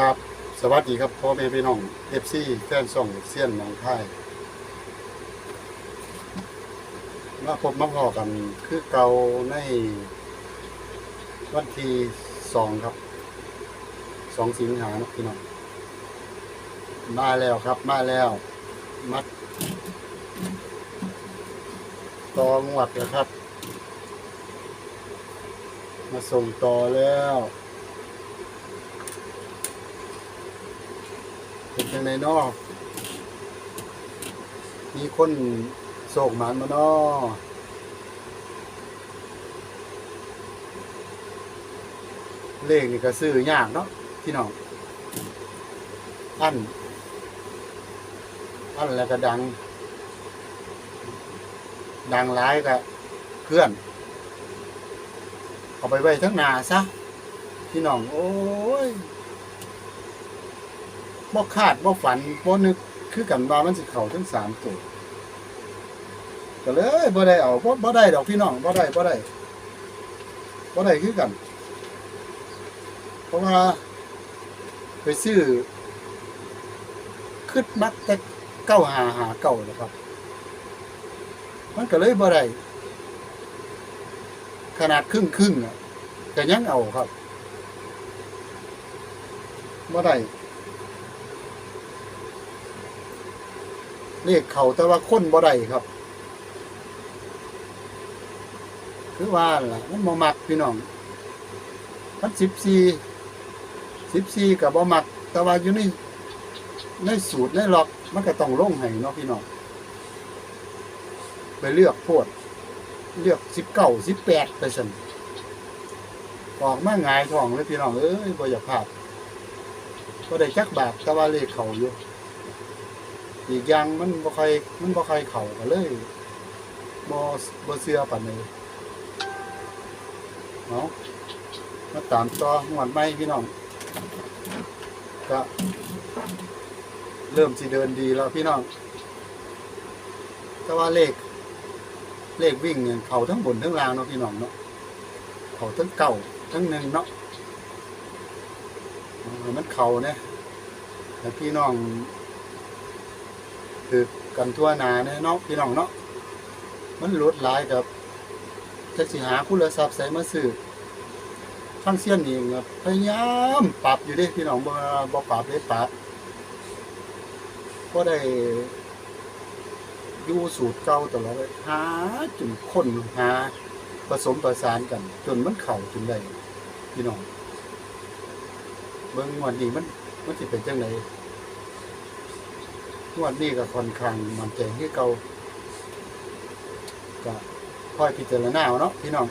ครับสวัสดีครับพ่อแม่พี่น้องเอฟซีแฟนซ่องเซียนหนองคายมาพบมาพอกันคือเก่าในวันที่สองครับสองสิงหานะพี่น้องมาแล้วครับมาแล้ว มัดตองวดแล้วครับ มาส่งต่อแล้ว เป็นจังไดนอมีคนโศกหมันมานอเลขนี่ก็ซื้อยากเนาะพี่น้องอัน อันแล้วก็ดัง ดังร้ายก็เพื่อน เอาไปไว้ทั้งนาซะพี่น้อง โอ้ย บ่คาดบ่ฝันบ่นึกคือกันว่ามันสิเข้าทั้งสามตัวก็เลยบ่ได้เอาบ่บ่ได้ดอกพี่น้องบ่ได้บ่ได้บ่ได้คือกัน เพราะว่าไปซื้อคึดมักแต่เก้าหาหาเก่านะครับ มันก็เลยบ่ได้ขนาดครึ่งครึ่งอะก็ยังเอาครับบ่ได้ เลขเขาแต่ว่าคนบ่ได้ครับ คือว่าล่ะมันบ่มักพี่น้องมันสิบสี่สิบสี่กับบ่มัก แต่ว่าอยู่ในในสูตรในล็อกมันก็ต้องลงให้เนาะพี่น้องไปเลือกโพดเลือกสิบเก้าสิบแปดไปสันออกมาหงายท้องเลยพี่น้องเอ้ยบ่อยากพลาดก็ได้จักบาทแต่ว่าเลขเขาอยู่ อีกอย่างมันบ่ค่อยมันบ่ค่อยเข้ากันเลยบ่บ่เชื่อปานนี้เนาะมาตามต่อหวดใหม่พี่น้อง ก็ เริ่มสิเดินดีแล้วพี่น้อง แต่ว่าเลข เลขวิ่งเนี่ยเขาทั้งบนทั้งล่างเนาะพี่น้องเนาะเขาทั้งเก่าทั้งหนึ่งเนาะมันเขาเนี่ยแต่พี่น้อง คือกันทั่วหนาเน่เนาะพี่น้องเนาะมันลดหลายกับจะสิหาคุณทรัพย์ใส่มาซื้อทั้งเสี้ยนนี่ก็พยายามปรับอยู่เด้พี่น้องบ่บ่ปรับเลยปรับก็ได้อยู่สูตรเก่าตลอดเลยหาจนคนหาผสมประสานกัน จนมันเข้าจนได้พี่น้องเบิ่งวันนี้มันมันสิเป็นจังได งวดนี้ก็ค่อนข้างมันใจที่เก่าก็ค่อยพิจารณาเอาเนาะพี่น้อง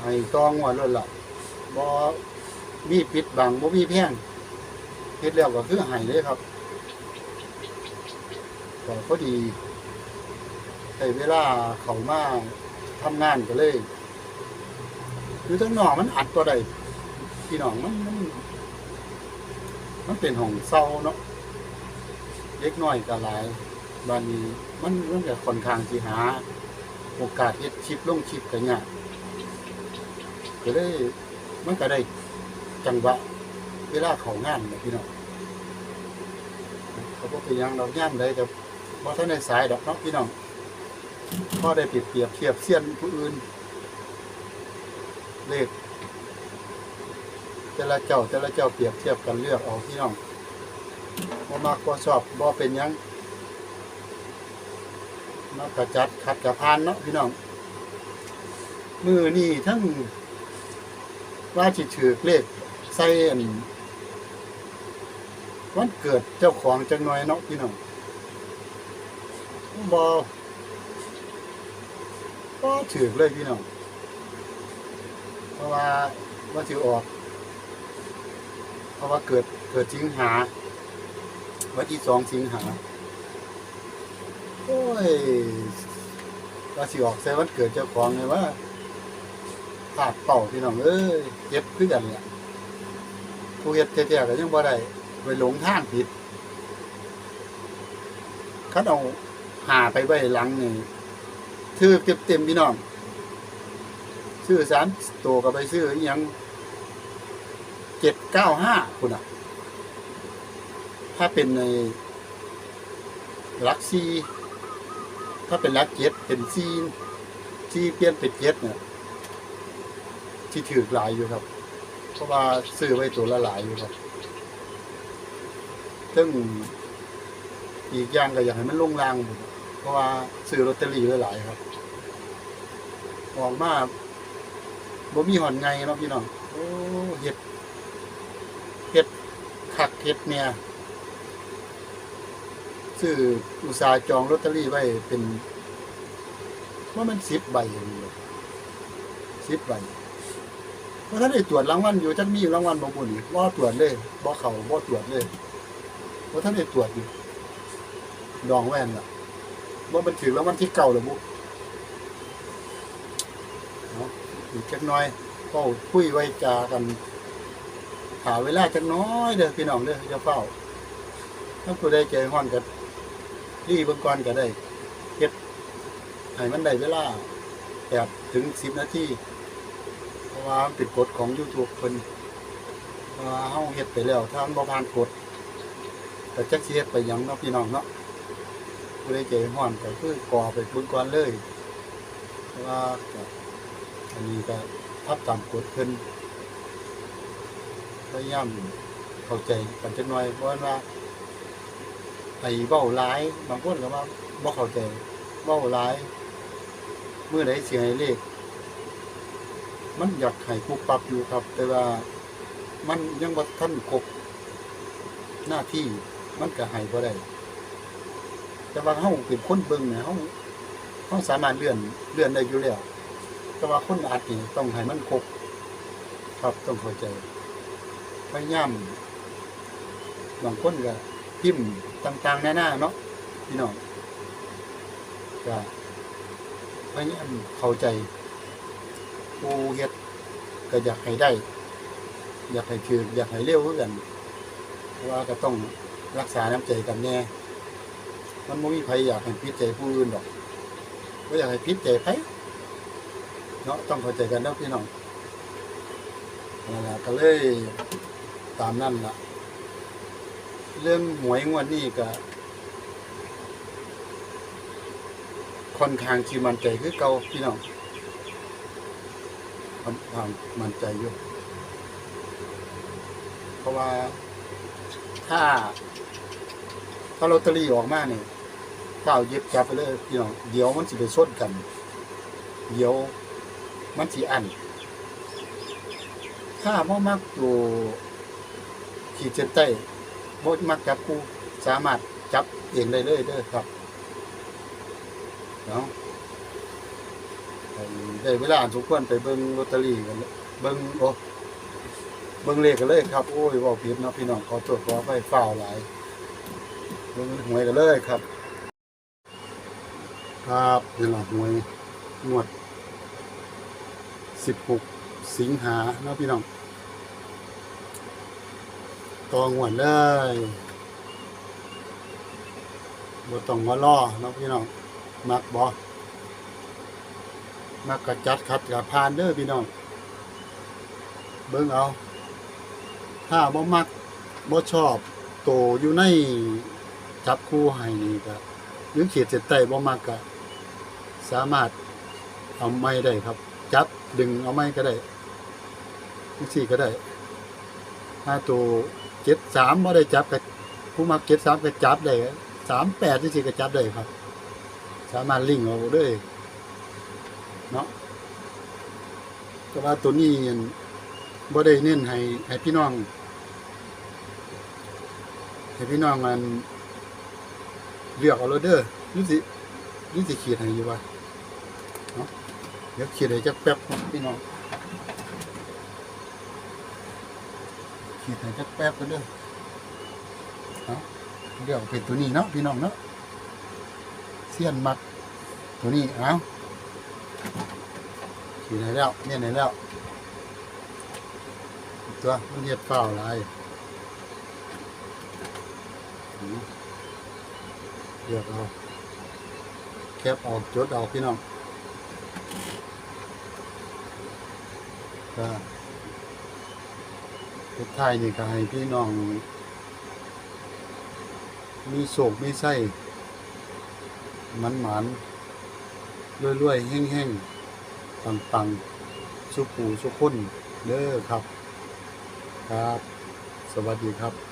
ให้ต้องงวดเลยล่ะบ่มีปิดบังบ่มีแพงเฮ็ดแล้วก็คือให้เลยครับก็พอดีใช้เวลาเข้ามาทำงานก็เลยคือทั้งนอกมันอัดตัวใดพี่น้องมันมันมันเป็นห้องเศร้าเนาะ เล็กน้อยก็หลายบานนี้มันมันก็ค่อนข้างสิหา โอกาสเฮ็ดชิปลงชิปกันยากก็เลยมันก็ได้จังหวะเวลาเขางานนะพี่น้องเขาบอกเป็นยังเราย่ามได้แต่พอท่านในสายดอกเนาะพี่น้องพอได้เปรียบเปรียบเทียบเสี้ยนผู้อื่น เลขแต่ละเจ้าแต่ละเจ้าเปรียบเทียบกันเลือกเอาพี่น้อง บ่มักบ่ชอบบ่เป็นหยังมากระจัดขัดกระพานเนาะพี่น้องมือนี่ทั้งว่าจิถือเลขใส่อันวันเกิดเจ้าของจังหน่อยเนาะพี่น้องบ่บ่ถือเลยพี่น้องเพราะว่าว่าถือออก เพราะว่าเกิดเกิดสิงหา วันที่สองสิงหาโอ้ยว่าสิออกใส่วันเกิดเจ้าของเลยว่าขาดเป่าพี่น้องเอ้ยเจ็บขึ้นกันเนี่ยผู้เฮ็ดแท้ๆก็ยังบ่ได้ไปหลงทางผิดคันเอาหาไปไว้หลังนี่ถือเต็มๆพี่น้องซื้อสามตัวก็ไปซื้ออีหยังเจ็ดเก้าห้าคุณอะ ถ้าเป็นในลักซีถ้าเป็นลักเจ็ดเป็นซีซีเปลี่ยนเป็นเจ็ดเนี่ยที่ถือหลายอยู่ครับ เพราะว่าซื้อไว้ตัวละหลายอยู่ครับ ซึ่งอีกอย่างก็อยากให้มันลงราง เพราะว่าซื้อลอตเตอรี่หลายครับออกมาบ่มีหอนไงเนาะพี่น้องโอ้เห็ดเห็ดคักเห็ดเนี่ย ซื้ออุตสาห์จองลอตเตอรี่ไว้เป็นว่ามันสิบใบอย่างนี้สิบใบเพราะถ้านได้ตรวจรางวัลอยู่จักมีรางวัลบ่บุญบ่าตรวจเลยบ่เขาบ่ตรวจเลยเพราะถ้านได้ตรวจอยู่ดองแว่นล่ะว่ามันถือรางวัลที่เก่าหรือบุเนาะอีกจักหน้อยก็คุยไว้จากันหาเวลาจักน้อยเด้อพี่น้องเด้ออย่าเฝ้าถ้าผู้ใดใจฮ้อนก็ รีบเบิ่งก่อนก็ได้เฮ็ดให้มันได้เวลา8ถึง10นาทีเพราะว่ามันเป็นกฎของ YouTube เพิ่นเพราะว่าเฮาเฮ็ดไปแล้วถ้ามันบ่ผ่านกฎก็จักสิเฮ็ดไปหยังเนาะพี่น้องเนาะผู้ใดใจฮ้อนก็คือก่อไปเบิ่งก่อนเลยเพราะว่าก็อันนี้ก็ทับตามกฎเพิ่นพยายามเข้าใจกันจักหน่อยเพราะว่า ไอ้เบ้าร้าย บางคนก็ว่าบ่เข้าใจเบ้าร้ายเมื่อใดเสียให้เลข มันอยากให้ปุ๊บปับอยู่ครับ แต่ว่ามันยังบ่ทันครบหน้าที่มันก็ให้บ่ได้แต่ว่าเฮาเป็นคนเบิ่งเนี่ยเฮาเฮาสามารถเลื่อนเลื่อนได้อยู่แล้ว แต่ว่าคนอัดนี่ต้องให้มันครบครับต้องเข้าใจพยายามบางคนก็พิมพ์ ต่างๆหน้าๆเนาะพี่น้องก็พยายามเข้าใจผู้เฮ็ดก็อยากให้ได้ อยากให้ถืออยากให้เร็วเหมือนกันเพราะว่าก็ต้องรักษาน้ำใจกันแน่ มันไม่มีใครอยากให้พิษใจผู้อื่นหรอกไม่อยากให้พิษใจใครเนาะต้องเข้าใจกันนะพี่น้องนั่นแหละก็เลยตามนั่นล่ะ เรื่องหวยงวดนี้ก็ค่อนข้างที่มันใจคือเก่าพี่น้องค่อนข้างมั่นใจอยู่เพราะว่าถ้าถ้าลอตเตอรี่ออกมาเนี่ยถ้าเอาเย็บจับไปเลยพี่น้องเดี๋ยวมันสิไปส้นกัน เดี๋ยวมันสิอันถ้าพ่อมักตัวขีดเส้นใต้ บดมักจับกูสามารถจับเองได้เลยเด้อครับเนาะได้เวลาทุกคนไปเบิ้งลอตเตอรี่กันเบิ้งโอ้เบิ้งเลขกันเลยครับโอ้ยเว่าผิดเนาะพี่น้องขอตรวจขอไปฝ้าวหลายเบิ้งหวยกันเลยครับ ครับนี่แหละหวยงวดสิบหกสิงหาเนาะพี่น้อง ตองหวนเลยบ่ต้องมาล่อเนาะพี่น้องมักบ่มักกระจัดขัดกระพานเด้อพี่น้อง เบิ่งเอา ถ้าบ่มักบ่ชอบโตอยู่ในจับคู่ให้นี่ก็หรือเขียดเส้นใต้บ่มักก็สามารถเอาไม้ได้ครับ จับดึงเอาไม้ก็ได้นี่ก็ได้ ถ้าตัวเจ็ดสามบ่ได้จับกับผู้มักเจ็ดสามก็จับได้สามแปดที่สี่ก็จับได้ครับ สามารถลิงก์เอาได้เนาะแต่ว่าตัวนี้ยังบ่ได้เน้นให้ให้พี่น้องให้พี่น้องมันเลือกเอาเลยเด้อนี่สินี่สิเขียนให้อยู่ว่าเนาะเดี๋ยวเขียนให้จักแป๊บพี่น้อง ขีดให้จักแป๊บกันเด้อเอาเดี๋ยวเป็นตัวนี้เนาะพี่น้องเนาะเสี้ยนมัก ตัวนี้เอาขีดให้แล้วเนี่ยให้แล้วตัวมันเรียดเปล่าหลายเลือกเอาแคบออกจดเอาพี่น้องก็ สุดท้ายนี่ก็ให้พี่น้อง มีโศกมีไส้มันหมานๆรวยๆแห้งๆตังๆสุปูสุขุนเด้อครับ ครับ สวัสดีครับ